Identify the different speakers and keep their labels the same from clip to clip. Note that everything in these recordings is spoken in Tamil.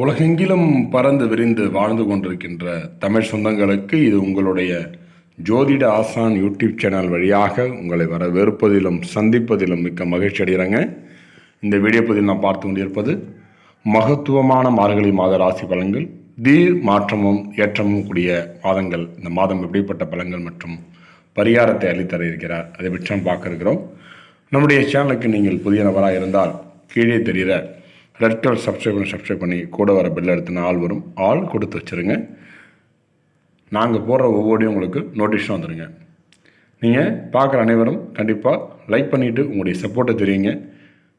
Speaker 1: உலகெங்கிலும் பறந்து விரிந்து வாழ்ந்து கொண்டிருக்கின்ற தமிழ் சொந்தங்களுக்கு இது உங்களுடைய ஜோதிட ஆசான் யூடியூப் சேனல் வழியாக உங்களை வரவேற்பதிலும் சந்திப்பதிலும் மிக்க மகிழ்ச்சி அடைகிறேங்க. இந்த வீடியோ பதில் நான் பார்த்து கொண்டிருப்பது மகத்துவமான மார்கழி மாத ராசி பலன்கள் தீர் மாற்றமும் ஏற்றமும் கூடிய மாதங்கள். இந்த மாதம் எப்படிப்பட்ட பலன்கள் மற்றும் பரிகாரத்தை அளித்தர இருக்கிறார் அதை பற்றி பார்க்க இருக்கிறோம். நம்முடைய சேனலுக்கு நீங்கள் புதிய நபராக இருந்தால் கீழே தெரிகிற ரெட் கலர் சப்ஸ்கிரைப் பண்ணி சப்ஸ்கிரைப் பண்ணி. கூட வர பெல் எடுத்துன ஆள் வரும். ஆள் கொடுத்து வச்சுருங்க. நாங்கள் போடுற ஒவ்வொரு உங்களுக்கு நோட்டிஃபிகேஷன் வந்துடுங்க நீங்கள் பார்க்குற அனைவரும் கண்டிப்பாக லைக் பண்ணிவிட்டு உங்களுடைய சப்போர்ட்டை தெரியுங்க.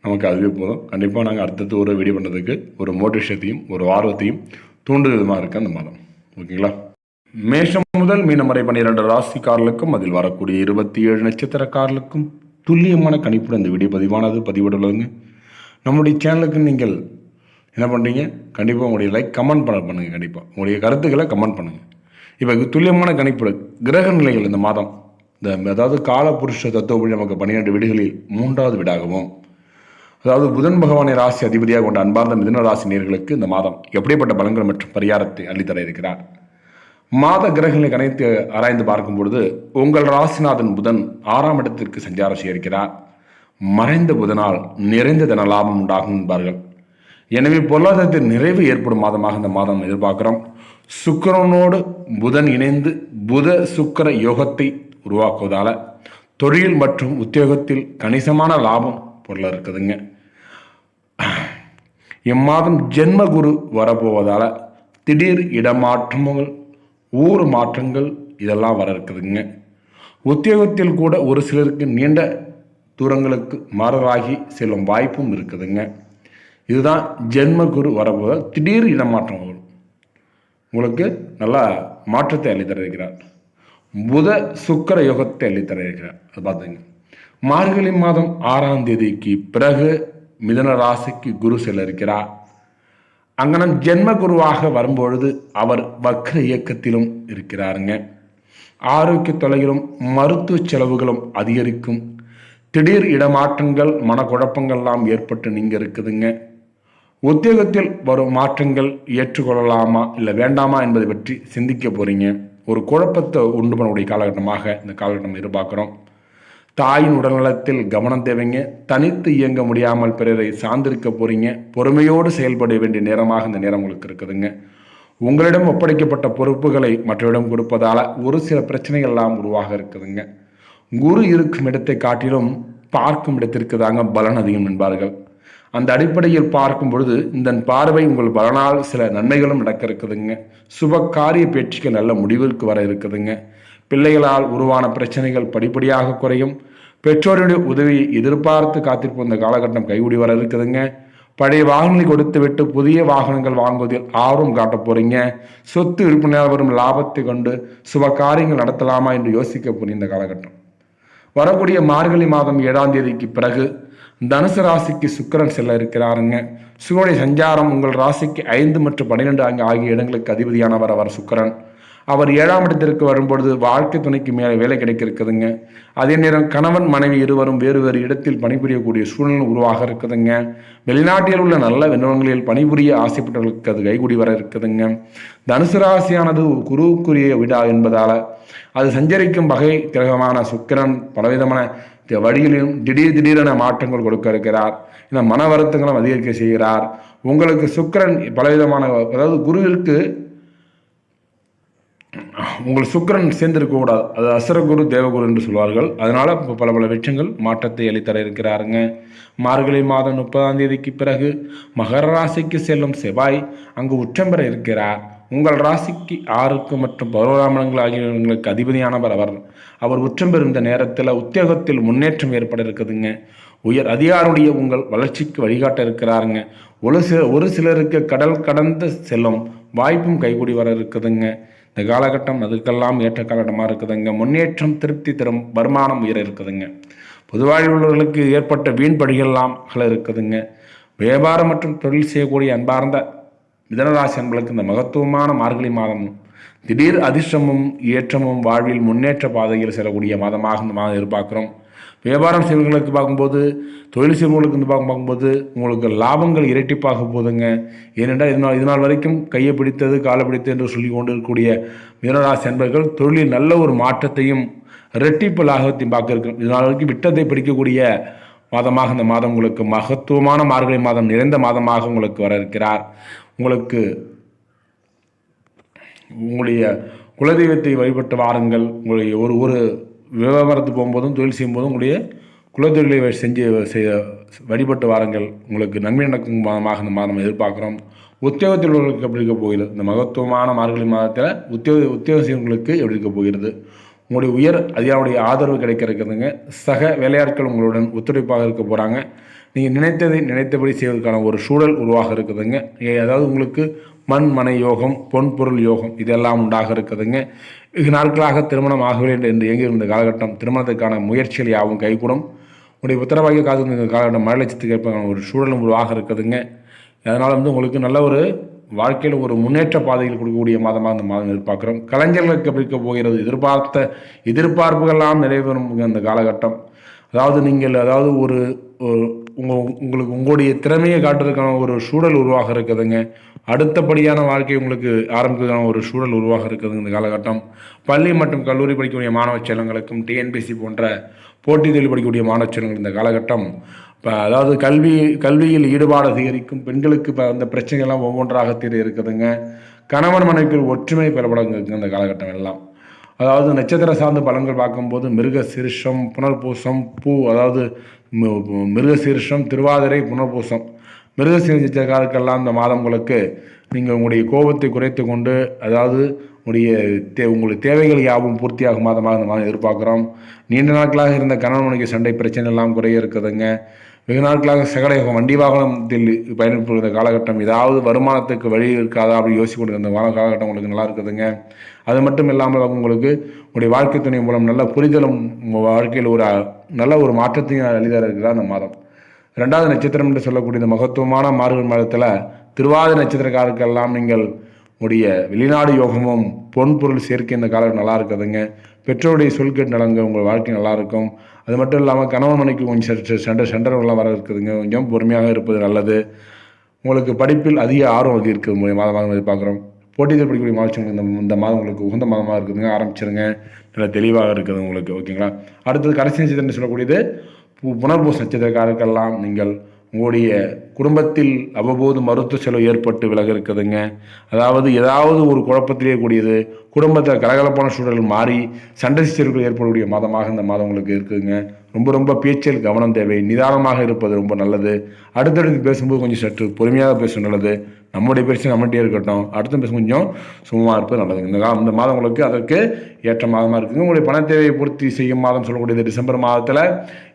Speaker 1: நமக்கு அதுவே போதும். கண்டிப்பாக நாங்கள் அடுத்தடுத்து ஒரு வீடியோ பண்ணுறதுக்கு ஒரு மோட்டிவேஷத்தையும் ஒரு ஆர்வத்தையும் தூண்டு விதமாக இருக்குது அந்த மாதம். ஓகேங்களா மேஷம் முதல் மீனம் வரை பன்னிரெண்டு ராசிக்காரர்களுக்கும் அதில் வரக்கூடிய இருபத்தி ஏழு நட்சத்திரக்காரர்களுக்கும் துல்லியமான கணிப்புடன் இந்த வீடியோ பதிவானது பதிவிடலுங்க நம்முடைய சேனலுக்கு நீங்கள் என்ன பண்ணுறீங்க கண்டிப்பாக உங்களுடைய லைக் கமெண்ட் பண்ண பண்ணுங்கள் கண்டிப்பாக உங்களுடைய கருத்துக்களை கமெண்ட் பண்ணுங்கள் இப்போ துல்லியமான கணிப்பு. கிரக நிலைகள் இந்த மாதம். இந்த அதாவது காலபுருஷ தத்துவப்படி நமக்கு பன்னிரெண்டு வீடுகளில் மூன்றாவது வீடாகவும் அதாவது புதன் பகவானை ராசி அதிபதியாக கொண்ட அன்பார்ந்த மிதுன ராசி நேர்களுக்கு இந்த மாதம் எப்படிப்பட்ட பலன்கள் மற்றும் பரிகாரத்தை அள்ளித்தர இருக்கிறார்? மாத கிரகங்களை கணித்து ஆராய்ந்து பார்க்கும் பொழுது உங்கள் ராசிநாதன் புதன் ஆறாம் இடத்திற்கு சஞ்சாரம் செய்திருக்கிறார் மறைந்த புதனால் நிறைந்த தன லாபம் உண்டாகும் என்பார்கள். எனவே பொருளாதாரத்தில் நிறைவு ஏற்படும் மாதமாக இந்த மாதம் எதிர்பார்க்கிறோம். சுக்கிரனோடு புதன் இணைந்து புத சுக்கிர யோகத்தை உருவாக்குவதால் தொழில் மற்றும் உத்தியோகத்தில் கணிசமான லாபம் பொருளாக இருக்குதுங்க. இம்மாதம் ஜென்ம குரு வரப்போவதால் திடீர் இடமாற்றங்கள் ஊர் மாற்றங்கள் இதெல்லாம் வர இருக்குதுங்க. உத்தியோகத்தில் கூட ஒரு சிலருக்கு நீண்ட தூரங்களுக்கு மாறராகி செல்லும் வாய்ப்பும் இருக்குதுங்க. இதுதான் ஜென்ம குரு வரப்போவதால் திடீர் இடமாற்றம் வரும். உங்களுக்கு நல்லா மாற்றத்தை அள்ளித்தர இருக்கிறார் புத சுக்கர யோகத்தை அள்ளித்தர இருக்கிறார் அது பார்த்துங்க. மார்கழி மாதம் ஆறாம் தேதிக்கு பிறகு மிதன ராசிக்கு குரு செல்ல இருக்கிறார். அங்கனம் ஜென்ம குருவாக வரும்பொழுது அவர் வக்ர இயக்கத்திலும் இருக்கிறாருங்க. ஆரோக்கிய தொலைகளும் மருத்துவ செலவுகளும் அதிகரிக்கும். திடீர் இடமாற்றங்கள் மனக்குழப்பங்கள்லாம் ஏற்பட்டு நீங்கள் இருக்குதுங்க உத்தியோகத்தில் வரும் மாற்றங்கள் ஏற்றுக்கொள்ளலாமா இல்லை வேண்டாமா என்பதை பற்றி சிந்திக்க போகிறீங்க ஒரு குழப்பத்தை உண்டு பண்ணக்கூடிய காலகட்டமாக இந்த காலகட்டம் எதிர்பார்க்குறோம். தாயின் உடல்நலத்தில் கவனம் தேவைங்க. தனித்து இயங்க முடியாமல் பிறரை சார்ந்திருக்க போகிறீங்க பொறுமையோடு செயல்பட வேண்டிய நேரமாக இந்த நேரம் உங்களுக்கு இருக்குதுங்க. உங்களிடம் ஒப்படைக்கப்பட்ட பொறுப்புகளை மற்றவரிடம் கொடுப்பதால் ஒரு சில பிரச்சனைகள் எல்லாம் உருவாக இருக்குதுங்க. குரு இருக்கும் இடத்தை காட்டிலும் பார்க்கும் இடத்திற்கு தாங்க பலன் அதிகம் என்பார்கள். அந்த அடிப்படையில் பார்க்கும் பொழுது இந்த பார்வை உங்கள் பலனால் சில நன்மைகளும் நடக்க இருக்குதுங்க சுப காரிய பேச்சுக்கு நல்ல முடிவிற்கு வர இருக்குதுங்க. பிள்ளைகளால் உருவான பிரச்சனைகள் படிப்படியாக குறையும். பெற்றோருடைய உதவியை எதிர்பார்த்து காத்திருப்போம் இந்த காலகட்டம் கைகூடி வர இருக்குதுங்க. பழைய வாகனங்களை கொடுத்து விட்டு புதிய வாகனங்கள் வாங்குவதில் ஆர்வம் காட்ட போறீங்க. சொத்து விற்பனையால் வரும் லாபத்தை கொண்டு சுப காரியங்கள் நடத்தலாமா என்று யோசிக்க போறீங்க இந்த காலகட்டம். வரக்கூடிய மார்கழி மாதம் ஏழாம் தேதிக்கு பிறகு தனுசு ராசிக்கு சுக்கிரன் செல்ல இருக்கிறாருங்க. சுகருடைய சஞ்சாரம் உங்கள் ராசிக்கு ஐந்து மற்றும் பன்னிரெண்டு ஆகிய இடங்களுக்கு அதிபதியானவர் அவர் சுக்கிரன். அவர் ஏழாம் இடத்திற்கு வரும்பொழுது வாழ்க்கை துணைக்கு மேலே வேலை கிடைக்க இருக்குதுங்க அதே நேரம் கணவன் மனைவி இருவரும் வேறு வேறு இடத்தில் பணிபுரியக்கூடிய சூழ்நிலை உருவாக இருக்குதுங்க. வெளிநாட்டில் உள்ள நல்ல விண்ணவங்களில் பணிபுரிய ஆசைப்பட்டவர்களுக்கு அது கைகூடி வர இருக்குதுங்க. தனுசு ராசியானது குருவுக்குரிய விடா என்பதால் அது சஞ்சரிக்கும் வகை கிரகமான சுக்கிரன் பலவிதமான வழியிலும் திடீர் திடீரென மாற்றங்கள் கொடுக்க இருக்கிறார் இந்த மன வருத்தங்களும் அதிகரிக்க செய்கிறார். உங்களுக்கு சுக்கிரன் பலவிதமான அதாவது குருவிற்கு உங்கள் சுக்கிரன் சேர்ந்திருக்கக்கூடாது அது அசுரகுரு தேவகுரு என்று சொல்வார்கள். அதனால் இப்போ பல பல விஷயங்கள் மாற்றத்தை அளித்தர இருக்கிறாருங்க. மார்கழி மாதம் முப்பதாம் தேதிக்கு பிறகு மகர ராசிக்கு செல்லும் செவ்வாய் அங்கு உச்சம் பெற இருக்கிறார். உங்கள் ராசிக்கு ஆறுக்கு மற்றும் பருவராமணங்கள் ஆகியவர்களுக்கு அதிபதியானவர் அவர். அவர் உச்சம் பெறும் இந்த நேரத்தில் உத்தியோகத்தில் முன்னேற்றம் ஏற்பட இருக்குதுங்க. உயர் அதிகாரியுடைய உங்கள் வளர்ச்சிக்கு வழிகாட்ட இருக்கிறாருங்க. ஒரு சில ஒரு சிலருக்கு கடல் கடந்து செல்லும் வாய்ப்பும் கைகூடி வர இருக்குதுங்க. இந்த காலகட்டம் அதுக்கெல்லாம் ஏற்ற காலகட்டமாக இருக்குதுங்க? முன்னேற்றம் திருப்தி தரும் வருமானம் உயர இருக்குதுங்க. பொதுவாழ்வில் உள்ளவர்களுக்கு ஏற்பட்ட வீண்படிகள்லாம் அகல இருக்குதுங்க. வியாபாரம் மற்றும் தொழில் செய்யக்கூடிய அன்பார்ந்த மிதனராசி அன்பளுக்கு இந்த மகத்துவமான மார்கழி மாதமும் திடீர் அதிர்ஷ்டமும் ஏற்றமும் வாழ்வில் முன்னேற்ற பாதையில் செல்லக்கூடிய மாதமாக இந்த மாதம் எதிர்பார்க்குறோம். வியாபாரம் செய்வர்களுக்கு பார்க்கும்போது தொழில் செய்வர்களுக்கு வந்து பார்க்கும் பார்க்கும்போது உங்களுக்கு லாபங்கள் இரட்டிப்பாக போதுங்க. ஏனென்றால் இதனால் இதனால் வரைக்கும் கையை பிடித்தது காலை பிடித்தது என்று சொல்லி கொண்டு இருக்கக்கூடிய மீனராசி என்பர்கள் தொழிலில் நல்ல ஒரு மாற்றத்தையும் இரட்டிப்பு லாகத்தையும் பார்க்க இருக்கிறோம் இதனால் வரைக்கும் விட்டத்தை பிடிக்கக்கூடிய மாதமாக இந்த மாதம் உங்களுக்கு மகத்துவமான மார்கழி மாதம் நிறைந்த மாதமாக உங்களுக்கு வர இருக்கிறார். உங்களுக்கு உங்களுடைய குலதெய்வத்தை வழிபட்டு வாருங்கள். உங்களுடைய ஒரு ஒரு வியாபாரத்துக்கு போகும்போதும் தொழில் செய்யும்போதும் உங்களுடைய குலத்தொழிலை செஞ்சு செய்ய வழிபட்டு வாரங்கள். உங்களுக்கு நன்மை நடக்கும் மாதமாக இந்த மாதம் எதிர்பார்க்குறோம். உத்தியோகத்தில் உள்ளவர்களுக்கு எப்படி இருக்க போகிறது? இந்த மகத்துவமான மார்கழி மாதத்தில் உத்தியோக உத்தியோக செய்வங்களுக்கு எப்படி இருக்க போகிறது? உங்களுடைய உயர் அதிகாரியுடைய ஆதரவு கிடைக்க இருக்கிறதுங்க சக வேலையாட்கள் உங்களுடன் ஒத்துழைப்பாக இருக்க போகிறாங்க நீங்கள் நினைத்ததை நினைத்தபடி செய்வதற்கான ஒரு சூழல் உருவாக இருக்குதுங்க. ஏ- அதாவது உங்களுக்கு மண் மனை யோகம் பொன் பொருள் யோகம் இதெல்லாம் உண்டாக இருக்குதுங்க. வெகு நாட்களாக திருமணம் ஆகவில்லை என்று என்று இயங்கி இருந்த காலகட்டம் திருமணத்துக்கான முயற்சிகள் யாவும் கைகூடும். உங்களுடைய உத்தரவாகிய காது இந்த காலகட்டம் மழை லட்சத்துக்கு ஏற்ப ஒரு சூழலும் உருவாக இருக்குதுங்க. அதனால் வந்து உங்களுக்கு நல்ல ஒரு வாழ்க்கையில் ஒரு முன்னேற்ற பாதையில் கொடுக்கக்கூடிய மாதமாக இந்த மாதம் எதிர்பார்க்குறோம். கலைஞர்களுக்கு எப்படி இருக்க போகிறது? எதிர்பார்த்த எதிர்பார்ப்புகள்லாம் நிறைவேறும் அந்த காலகட்டம். அதாவது நீங்கள் அதாவது ஒரு- உங்கள் உங்களுக்கு உங்களுடைய திறமையை காட்டுறதுக்கான ஒரு சூழல் உருவாக இருக்குதுங்க. அடுத்தபடியான வாழ்க்கை உங்களுக்கு ஆரம்பிக்கிறதுக்கான ஒரு சூழல் உருவாக இருக்குதுங்க இந்த காலகட்டம். பள்ளி மற்றும் கல்லூரி படிக்கக்கூடிய மாணவ செல்லங்களுக்கும் டிஎன்பிசி போன்ற போட்டித் தேர்வு படிக்கக்கூடிய மாணவ செல்லங்கள் இந்த காலகட்டம். இப்போ அதாவது கல்வி கல்வியில் ஈடுபாடு அதிகரிக்கும் பெண்களுக்கு இப்போ அந்த பிரச்சனைகள்லாம் ஒவ்வொன்றாக தீர இருக்குதுங்க. கணவன் மனைவிக்கு ஒற்றுமை பெறப்படுங்க இந்த காலகட்டம் எல்லாம். அதாவது நட்சத்திர சார்ந்த பலன்கள் பார்க்கும்போது மிருக சீர்ஷம் புனர்பூசம் பூ அதாவது மிருக சீர்ஷம் திருவாதிரை புனர்பூசம். மிருக சீர்ஷக்காருக்கெல்லாம் இந்த மாதம் உங்களுக்கு நீங்கள் உங்களுடைய கோபத்தை குறைத்து கொண்டு அதாவது உங்களுடைய தே உங்களுடைய தேவைகள் யாவும் பூர்த்தியாகும் மாதமாக இந்த மாதம் எதிர்பார்க்குறோம். நீண்ட நாட்களாக இருந்த கணவன் மனைவி சண்டை பிரச்சனை எல்லாம் குறைய இருக்குதுங்க. வெகு நாட்களாக சகல வண்டி வாகனத்தில் பயணிப்பு காலகட்டம் ஏதாவது வருமானத்துக்கு வழி இருக்காதா அப்படின்னு யோசிச்சு அந்த காலகட்டம் உங்களுக்கு நல்லா இருக்குதுங்க. அது மட்டும் இல்லாமல் உங்களுக்கு உங்களுடைய வாழ்க்கை துணை மூலம் நல்ல புரிதலும் உங்கள் வாழ்க்கையில் ஒரு நல்ல ஒரு மாற்றத்தையும் அளிதர இருக்கிற அந்த மாதம். ரெண்டாவது நட்சத்திரம் என்று சொல்லக்கூடிய இந்த மகத்துவமான மார்கழி மாதத்தில் திருவாத நட்சத்திரக்காரருக்கெல்லாம் நீங்கள் உடைய வெளிநாடு யோகமும் பொன் பொருள் சேர்க்கை இந்த காலம் நல்லா இருக்குதுங்க. பெற்றோருடைய சொல் கேட்டு உங்கள் வாழ்க்கை நல்லா இருக்கும். அது மட்டும் இல்லாமல் கணவன் மனைக்கு கொஞ்சம் சற்று சண்டை சண்டர்கள்லாம் வர இருக்குதுங்க. கொஞ்சம் பொறுமையாக இருப்பது நல்லது. உங்களுக்கு படிப்பில் அதிக ஆர்வம் இருக்குது மூலிய மாதமாக எதிர்பார்க்குறோம். போட்டிகள் படிக்கக்கூடிய மாதம் இந்த இந்த மாதம் உங்களுக்கு உகந்த மாதமாக இருக்குதுங்க. ஆரம்பிச்சிருங்க. நல்லா தெளிவாக இருக்குது உங்களுக்கு. ஓகேங்களா? அடுத்தது கடைசி நட்சத்திரம் சொல்லக்கூடியது பு- புனர்பூச நட்சத்திரக்காரருக்கெல்லாம் நீங்கள் உங்களுடைய குடும்பத்தில் அவ்வப்போது மருத்துவ செலவு ஏற்பட்டு விலக இருக்குதுங்க. அதாவது ஏதாவது ஒரு குழப்பத்திலே கூடியது குடும்பத்தில் கலகலப்பான சூழல் மாறி சண்டை சச்சரவுகள் ஏற்படக்கூடிய மாதமாக இந்த மாதம் உங்களுக்கு இருக்குதுங்க. ரொம்ப ரொம்ப பேச்சில் கவனம் தேவை. நிதானமாக இருப்பது ரொம்ப நல்லது. அடுத்தடுத்து பேசும்போது கொஞ்சம் சற்று பொறுமையாக பேச நல்லது. நம்முடைய பேச்சு நம்மகிட்டே இருக்கட்டும். அடுத்த பேச கொஞ்சம் சும்மா இருப்பது நல்லதுங்க இந்த காலம் இந்த மாதம் உங்களுக்கு அதற்கு ஏற்ற மாதமாக இருக்குங்க உங்களுடைய பண தேவையை பூர்த்தி செய்யும் மாதம் சொல்லக்கூடியது டிசம்பர் மாதத்தில்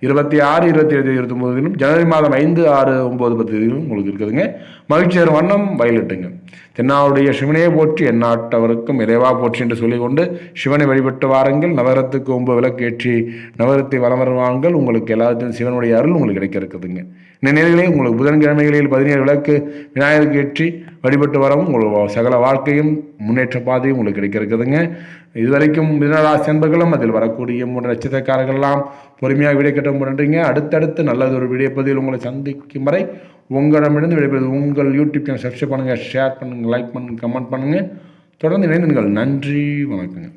Speaker 1: இருபத்தி ஆறு இருபத்தி ஏழு இருபத்தி ஒன்பதுலையும் ஜனவரி மாதம் ஐந்து ஆறு ஒம்பது பத்து உங்களுக்கு இருக்குதுங்க. மகிழ்ச்சியர் வண்ணம் வயலிட்டுங்க. தென்னாவுடைய சிவனையை போற்றி எந்நாட்டவருக்கும் இறைவா போற்றி என்று சொல்லிக்கொண்டு சிவனை வழிபட்டு வாருங்கள். நவரத்துக்கு ஒன்பது விளக்கு ஏற்றி நவரத்தை வலம் வருவாங்கள். உங்களுக்கு எல்லாத்தையும் சிவனுடைய அருள் உங்களுக்கு கிடைக்க இருக்குதுங்க. இந்த நேரங்களில் உங்களுக்கு புதன்கிழமைகளில் பதினேழு விளக்கு விநாயகருக்கு ஏற்றி வழிபட்டு வரவும் உங்கள் சகல வாழ்க்கையும் முன்னேற்ற பாதையும் உங்களுக்கு கிடைக்கிறதுங்க. இருக்குதுங்க இதுவரைக்கும் மிதனராசி என்பர்களும் அதில் வரக்கூடிய மூன்று நட்சத்திரக்காரர்கள்லாம் பொறுமையாக விடை கட்ட முன்றீங்க அடுத்தடுத்து நல்லது ஒரு வீடியோ பதிவில் உங்களை சந்திக்கும் வரை உங்களிடமிருந்து விடைபெறுவது உங்கள் யூடியூப் சேனல் சப்ஸ்கிரைப் பண்ணுங்கள் ஷேர் பண்ணுங்கள் லைக் பண்ணுங்கள் கமெண்ட் பண்ணுங்கள் தொடர்ந்து இணைந்துங்கள் நன்றி வணக்கங்க.